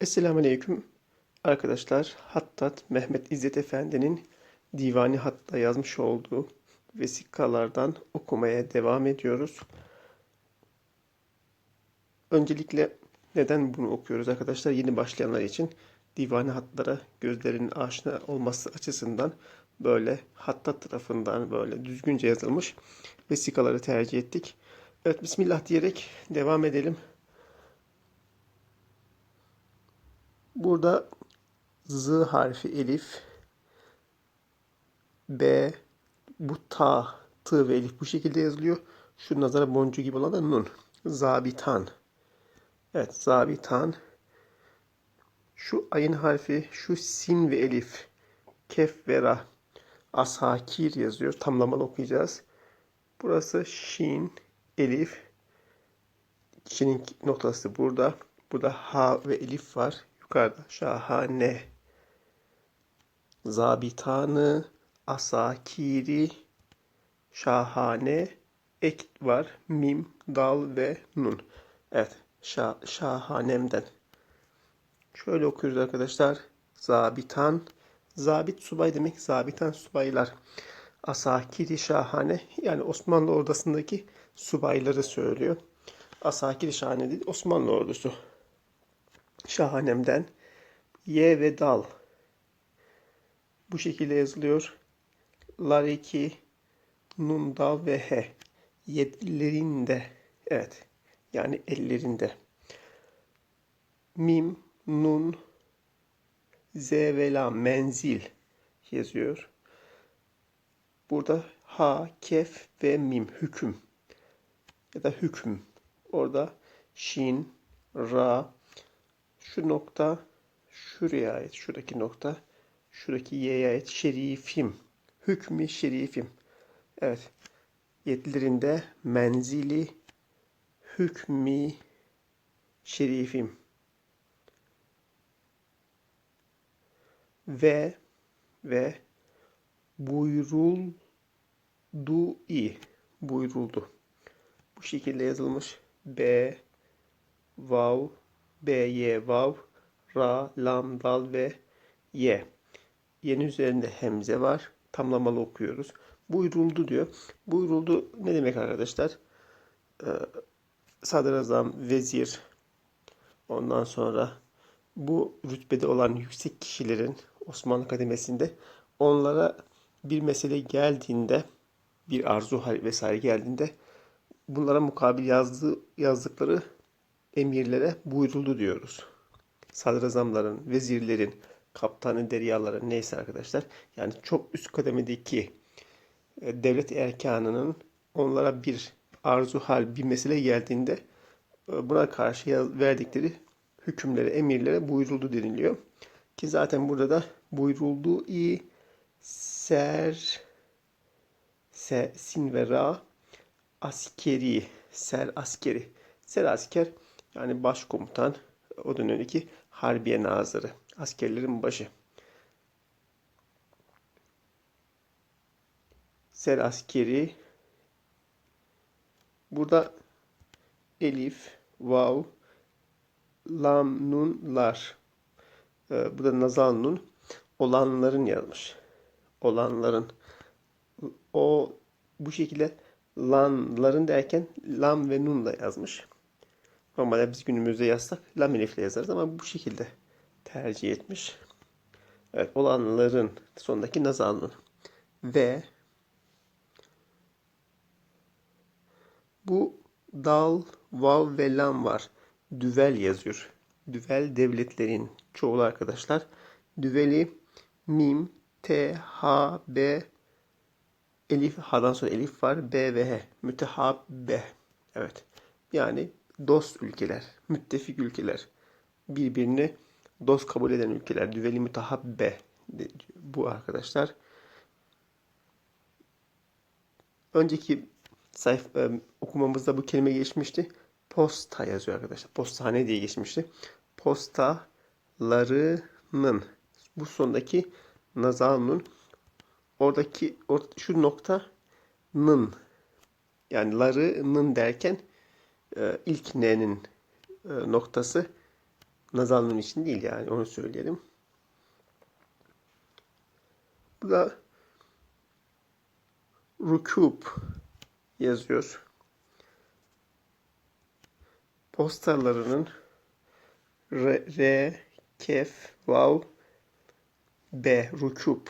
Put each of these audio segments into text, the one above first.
Esselamu Aleyküm arkadaşlar. Hattat Mehmet İzzet Efendi'nin Divani Hatta yazmış olduğu vesikalardan okumaya devam ediyoruz. Öncelikle neden bunu okuyoruz arkadaşlar? Yeni başlayanlar için Divani Hatlara gözlerinin aşina olması açısından böyle Hattat tarafından böyle düzgünce yazılmış vesikaları tercih ettik. Evet Bismillah diyerek devam edelim. Burada Z harfi elif, B, bu ta, t ve elif bu şekilde yazılıyor. Şu nazara boncuğu gibi olan da nun. Zabitan. Evet, zabitan. Şu ayın harfi, şu sin ve elif, kef ve ra, asakir yazıyor. Tamlamalı okuyacağız. Burası şin, elif. Şinin noktası burada. Burada ha ve elif var. Yukarıda şahane. Zabitanı, asakiri, şahane, ek var. Mim, dal ve nun. Evet. Şah, şahanemden. Şöyle okuyoruz arkadaşlar. Zabitan. Zabit subay demek. Zabitan subaylar. Asakiri şahane. Yani Osmanlı ordusundaki subayları söylüyor. Asakiri şahane değil. Osmanlı ordusu. Şahanemden. Y ve dal. Bu şekilde yazılıyor. Lareki, nun, dal ve he. Yedilerinde. Evet. Yani ellerinde. Mim, nun, z ve la menzil yazıyor. Burada ha, kef ve mim hüküm ya da hüküm. Orada şin, ra, şu nokta şuraya ait. Şuradaki nokta şuradaki y'ye ait. Şerifim. Hükmü şerifim. Evet. Yetlerinde menzili hükmi şerifim. Ve ve buyruldu i buyruldu. Bu şekilde yazılmış. B vav B, Y, Vav, Ra, Lam, Dal ve Y. Y'nin üzerinde hemze var. Tamlamalı okuyoruz. Buyuruldu diyor. Buyuruldu ne demek arkadaşlar? Ee, sadrazam, vezir, ondan sonra bu rütbede olan yüksek kişilerin Osmanlı kademesinde onlara bir mesele geldiğinde bir arzu vesaire geldiğinde bunlara mukabil yazdığı, yazdıkları emirlere buyruldu diyoruz. Sadrazamların, vezirlerin, kaptanı deryaların neyse arkadaşlar. Yani çok üst kademedeki e, devlet erkanının onlara bir arzu hal, bir mesele geldiğinde e, buna karşı verdikleri hükümlere, emirlere buyruldu deniliyor. Ki zaten burada da buyruldu i ser se, sin ve ra askeri ser askeri ser asker yani başkomutan o dönemdeki Harbiye Nazırı. Askerlerin başı. Ser askeri burada elif, vav, lam, nun, lar. Ee, burada nazal nun olanların yazmış. Olanların. O bu şekilde lanların derken lam ve nunla yazmış. Normalde biz günümüzde yazsak lam elifle yazarız ama bu şekilde tercih etmiş. Evet, olanların sondaki nazalının ve bu dal, vav ve lam var. Düvel yazıyor. Düvel devletlerin çoğulu arkadaşlar. Düveli mim, t, h, b, elif, h'dan sonra elif var. B ve h. Mütehabbe. Evet. Yani dost ülkeler, müttefik ülkeler, birbirini dost kabul eden ülkeler, düveli mütehabbe bu arkadaşlar. Önceki sayfa e, okumamızda bu kelime geçmişti. Posta yazıyor arkadaşlar. Postane diye geçmişti. Postalarının bu sondaki nazalun oradaki or, şu nokta nın yani larının derken ilk n'nin e, noktası Nazal için değil yani onu söyleyelim. Bu da rukub yazıyor. Postalarının R, R, Kef, Vav, B, rukub.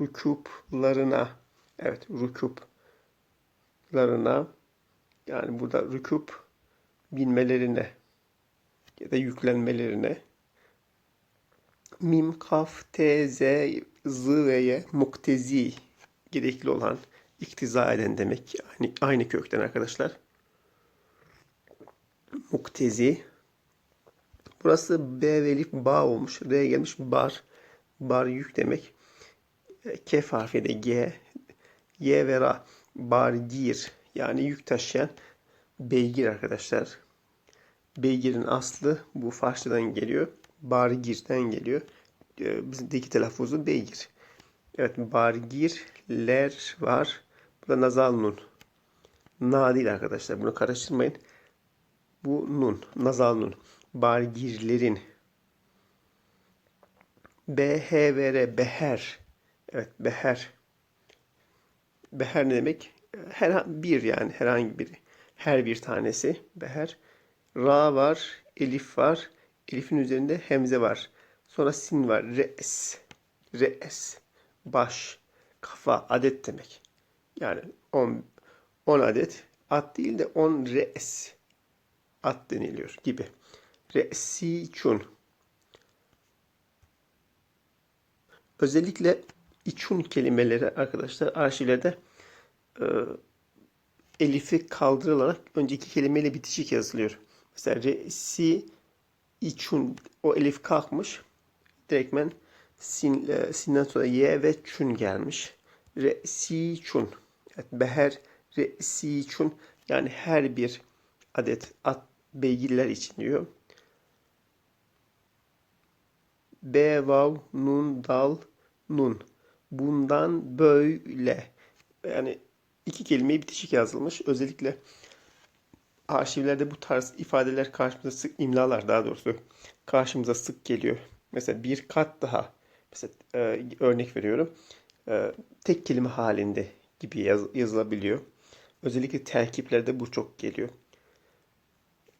Rukuplarına. Evet, rukuplarına. Yani burada rükûp binmelerine ya da yüklenmelerine mim, kaf, t, z, z ve y muktezi gerekli olan iktiza eden demek. Aynı, aynı kökten arkadaşlar. Muktezi. Burası B ve elif ba olmuş. R gelmiş bar. Bar yük demek. Kef harfi de G. Y ve Ra. Bargir. Yani yük taşıyan beygir arkadaşlar. Beygirin aslı bu Farsçadan geliyor. Bargir'den geliyor. Ee, Bizdeki telaffuzu beygir. Evet bargirler var. Bu da nazal nun. Na değil arkadaşlar. Bunu karıştırmayın. Bu nun. Nazal nun. Bargirlerin. B, H ve R. Beher. Evet beher. Beher ne demek? Her bir yani herhangi biri. Her bir tanesi beher. Ra var, elif var. Elifin üzerinde hemze var. Sonra sin var. Re's. Re's. Baş. Kafa. Adet demek. Yani 10 10 adet. At değil de 10 re's. At deniliyor gibi. Re'si çun. Özellikle içun kelimeleri arkadaşlar arşivlerde e, elifi kaldırılarak önceki kelimeyle bitişik yazılıyor. Mesela re'si içun o elif kalkmış. Direktmen sin, e, sinden sonra ye ve çün gelmiş. Re'si çun. Evet, beher re'si çun. Yani her bir adet at beygirler için diyor. B, vav, nun, dal, nun. Bundan böyle. Yani iki kelimeyi bitişik yazılmış. Özellikle arşivlerde bu tarz ifadeler karşımıza sık, imlalar daha doğrusu karşımıza sık geliyor. Mesela bir kat daha. Mesela e, örnek veriyorum. E, tek kelime halinde gibi yaz, yazılabiliyor. Özellikle terkiplerde bu çok geliyor.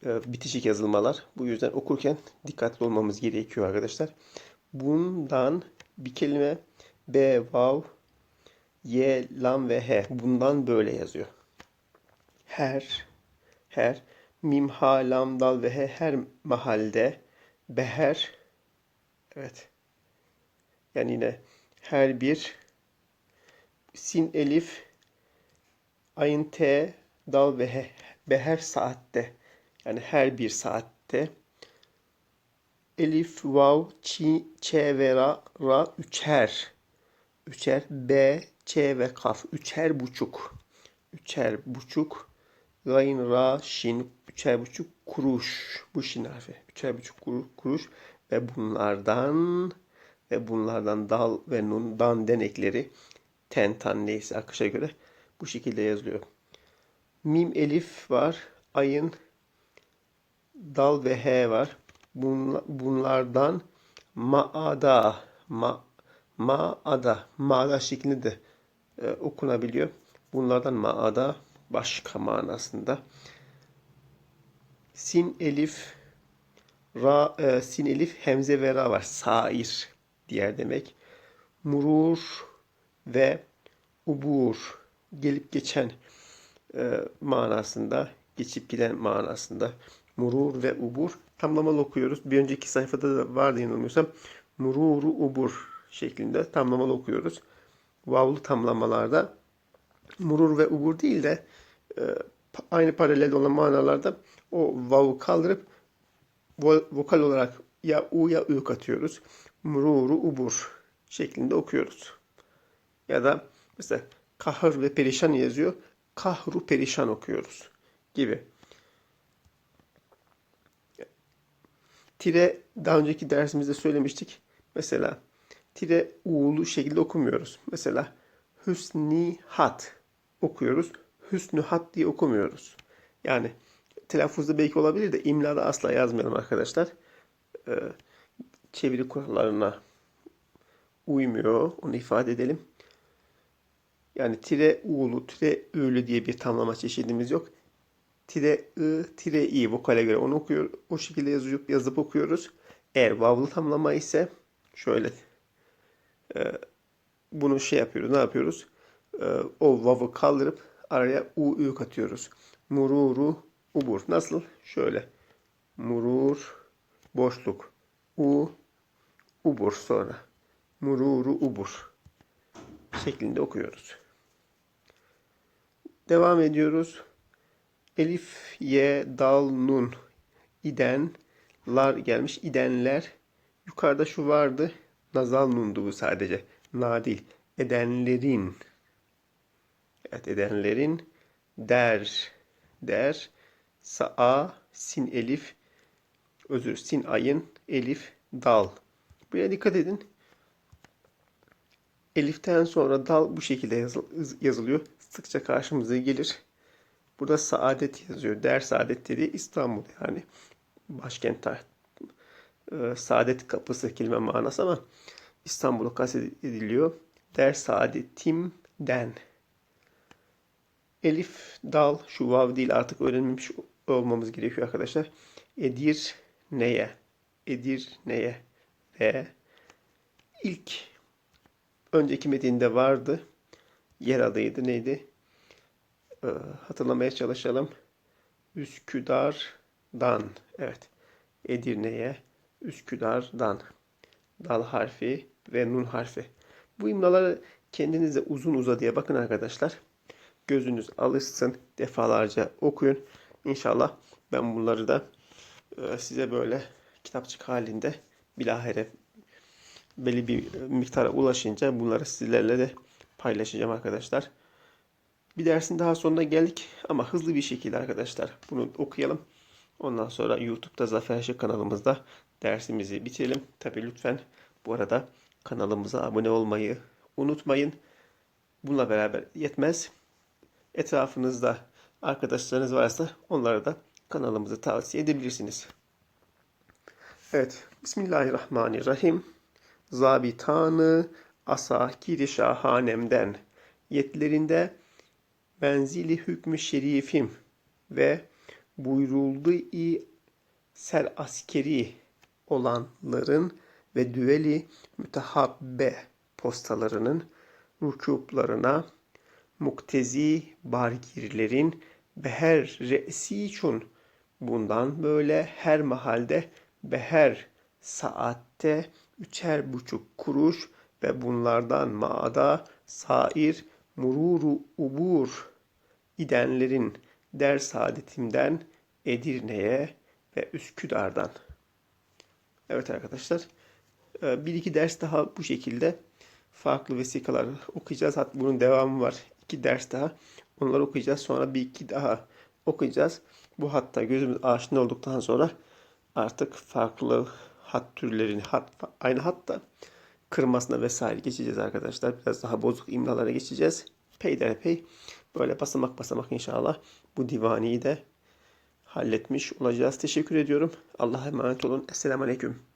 E, bitişik yazılmalar. Bu yüzden okurken dikkatli olmamız gerekiyor arkadaşlar. Bundan bir kelime B, vav, Y, lam ve H. Bundan böyle yazıyor. Her, her, mim, ha, lam, dal ve H her mahalde. Beher, evet. Yani yine her bir sin, elif, ayın T, dal ve H. Beher saatte. Yani her bir saatte. Elif, vav, çi, ç ve ra, ra üçer. Üçer, b, ç ve kaf. Üçer buçuk. Üçer buçuk. Gayn, ra, şin. Üçer buçuk kuruş. Bu şin harfi. Üçer buçuk kuruş. Ve bunlardan ve bunlardan dal ve nun dan denekleri ten tan neyse akışa göre bu şekilde yazılıyor. Mim elif var. Ayın dal ve h var. Bunlardan maada ma, maada maada şeklinde de e, okunabiliyor. Bunlardan maada başka manasında. Sin elif ra e, sin elif hemze ve ra var. Sair diğer demek. Murur ve ubur gelip geçen e, manasında, geçip giden manasında murur ve ubur tamlamalı okuyoruz. Bir önceki sayfada da vardı yanılmıyorsam. Mururu ubur şeklinde tamlamalı okuyoruz. Vavlu tamlamalarda murur ve ubur değil de e, aynı paralel olan manalarda o vavu kaldırıp vo, vokal olarak ya u ya ü katıyoruz. Mururu ubur şeklinde okuyoruz. Ya da mesela kahır ve perişan yazıyor. Kahru perişan okuyoruz gibi. Tire daha önceki dersimizde söylemiştik. Mesela tire u'lu şekilde okumuyoruz. Mesela hüsni hat okuyoruz. Hüsnü hat diye okumuyoruz. Yani telaffuzda belki olabilir de imlada asla yazmayalım arkadaşlar. e, çeviri kurallarına uymuyor. Onu ifade edelim. Yani tire u'lu, tire ü'lü diye bir tamlama çeşidimiz yok. Tire ı, tire i vokale göre onu okuyor. O şekilde yazıp yazıp okuyoruz. Eğer vavlı tamlama ise şöyle e, bunu şey yapıyoruz. Ne yapıyoruz? E, o vav'ı kaldırıp araya u, ü katıyoruz. Mururu, ubur. Nasıl? Şöyle. Murur, boşluk. U, ubur sonra. Mururu, ubur. Şeklinde okuyoruz. Devam ediyoruz. Elif, ye, dal, nun. İden, lar gelmiş. İdenler. Yukarıda şu vardı. Nazal nundu bu sadece. Na değil. Edenlerin. Evet edenlerin. Der. Der. Sa'a, sin elif. Özür sin ayın. Elif, dal. Buraya dikkat edin. Elif'ten sonra dal bu şekilde yazıl- yazılıyor. Sıkça karşımıza gelir. Burada saadet yazıyor. Der saadet dediği İstanbul yani başkent e, saadet kapısı kelime manası ama İstanbul'u kastediliyor. Der saadetimden. Elif, dal, şu vav değil artık öğrenmemiş olmamız gerekiyor arkadaşlar. Edir neye? Edir neye? Ve ilk önceki metinde vardı. Yer adıydı neydi? Ee, hatırlamaya çalışalım. Üsküdar'dan. Evet. Edirne'ye Üsküdar'dan. Dal harfi ve nun harfi. Bu imlaları kendinize uzun uzadıya bakın arkadaşlar. Gözünüz alışsın. Defalarca okuyun. İnşallah ben bunları da e, size böyle kitapçık halinde bilahare belli bir miktara ulaşınca bunları sizlerle de paylaşacağım arkadaşlar. Bir dersin daha sonuna geldik ama hızlı bir şekilde arkadaşlar bunu okuyalım. Ondan sonra YouTube'da Zafer Şık kanalımızda dersimizi bitirelim. Tabi lütfen bu arada kanalımıza abone olmayı unutmayın. Bununla beraber yetmez. Etrafınızda arkadaşlarınız varsa onlara da kanalımızı tavsiye edebilirsiniz. Evet. Bismillahirrahmanirrahim. Zabitanı asakiri şahanemden yetlerinde benzili hükmü şerifim ve buyuruldu i sel askeri olanların ve düveli mütehabbe postalarının rükuplarına muktezi bargirlerin beher re'siçun bundan böyle her mahalde beher saatte üçer buçuk kuruş ve bunlardan maada sair mururu ubur idenlerin der saadetimden Edirne'ye ve Üsküdar'dan. Evet arkadaşlar. e, Bir iki ders daha bu şekilde farklı vesikalar okuyacağız. Hatta bunun devamı var. İki ders daha. Onları okuyacağız. Sonra bir iki daha okuyacağız. Bu hatta gözümüz aşina olduktan sonra artık farklı hat türlerini hat, aynı hatta kırmasına vesaire geçeceğiz arkadaşlar. Biraz daha bozuk imlalara geçeceğiz. Peyderpey böyle basamak basamak inşallah bu divaniyi de halletmiş olacağız. Teşekkür ediyorum. Allah'a emanet olun. Esselamu Aleyküm.